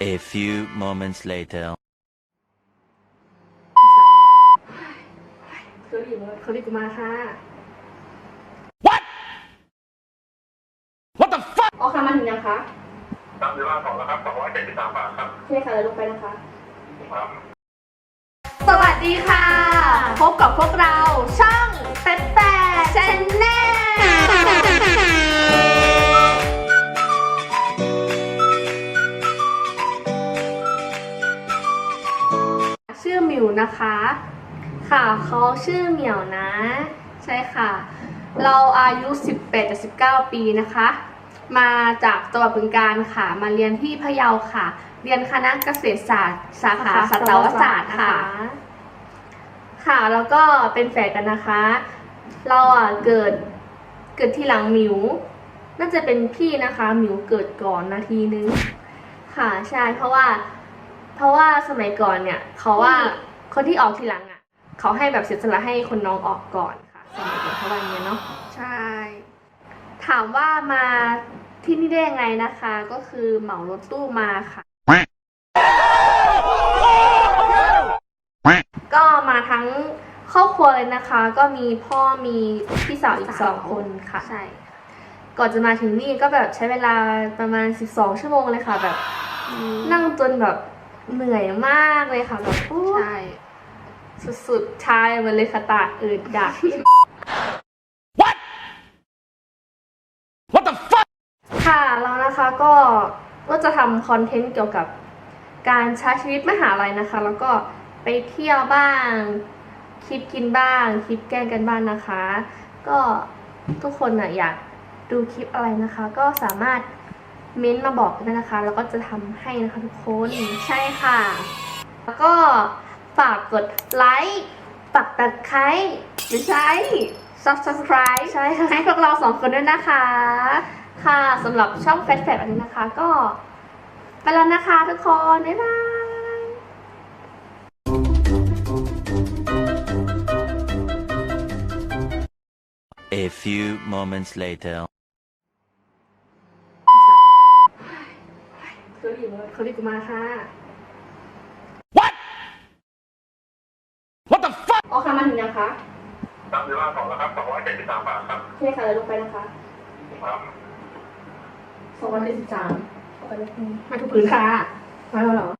A few moments later. เคอรี่มาเคอรี่กูมาค่ะ What? What the fuck? ออกค่ะมาถึงยังคะรับเวลาสองแล้วครับสองร้อยเจ็ดสิบสามบาทครับใช่ค่ะเลยลงไปนะคะ ครับ สวัสดีค่ะ พบกับพวกเรา มิวนะคะ ค่ะเขาชื่อเหมียวนะ ใช่ค่ะ เราอายุ 18จาก19 ปีนะคะ มาจากจังหวัดบึงการค่ะ มาเรียนที่พะเยาค่ะ เรียนคณะเกษตรศาสตร์ สาขาสัตวศาสตร์ค่ะ ค่ะแล้วก็เป็นแฝดกันนะคะ เราอะเกิดเกิดที่หลังหมิว น่าจะเป็นพี่นะคะหมิวเกิดก่อนนาทีนึง ค่ะใช่เพราะว่า เพราะว่าสมัยก่อนเนี่ยเขาว่า คนที่ออกทีหลังอะ เขาให้แบบเสียสละให้คนน้องออกก่อนค่ะสมัยก่อนเขาว่าอย่างเงี้ยเนาะใช่ ถามว่ามาที่นี่ได้ยังไงนะคะ ก็คือเหมารถตู้มาค่ะ ก็มาทั้งครอบครัวเลยนะคะ ก็มีพ่อมีพี่สาวอีกสองคนค่ะ ใช่ ก่อนจะมาถึงนี่ก็แบบใช้เวลาประมาณ 12 ชั่วโมงเลยค่ะ แบบนั่งจนแบบ เหนื่อยมากเลยค่ะแบบโอ้ใช่ สุดๆชายมันเลยค่ะตาอืดดัก What? What the fuck? ค่ะแล้วนะคะก็ก็จะทำคอนเทนต์เกี่ยวกับการใช้ชีวิตมหาลัยนะคะ แล้วก็ไปเที่ยวบ้าง คลิปกินบ้าง คลิปแกล้งกันบ้างนะคะ ก็ทุกคนน่ะอยากดูคลิปอะไรนะคะ ก็สามารถ เม้นต์มาบอกได้นะคะ แล้วก็จะทำให้นะคะทุกคนใช่ค่ะ แล้วก็ฝากกดไลค์ปักตะไคร้ไม่ใช่ subscribe ใช่ค่ะให้พวกเราสองคนด้วยนะคะ ค่ะสำหรับช่องแฟชแฟอันนี้นะคะ ก็ไปแล้วนะคะทุกคน บ๊ายบาย A few moments later. เคอรี่มาเคอรี่กูมาค่ะ What? What the fuck? ออกค่ะมาถึงยังคะรับเวลาสองแล้วครับสองร้อยเจ็ดสิบสามบาทครับใช่ค่ะเลยลงไปนะคะครับสองร้อยเจ็ดสิบสามมาทุกพื้นค่ะมาแล้วเหรอ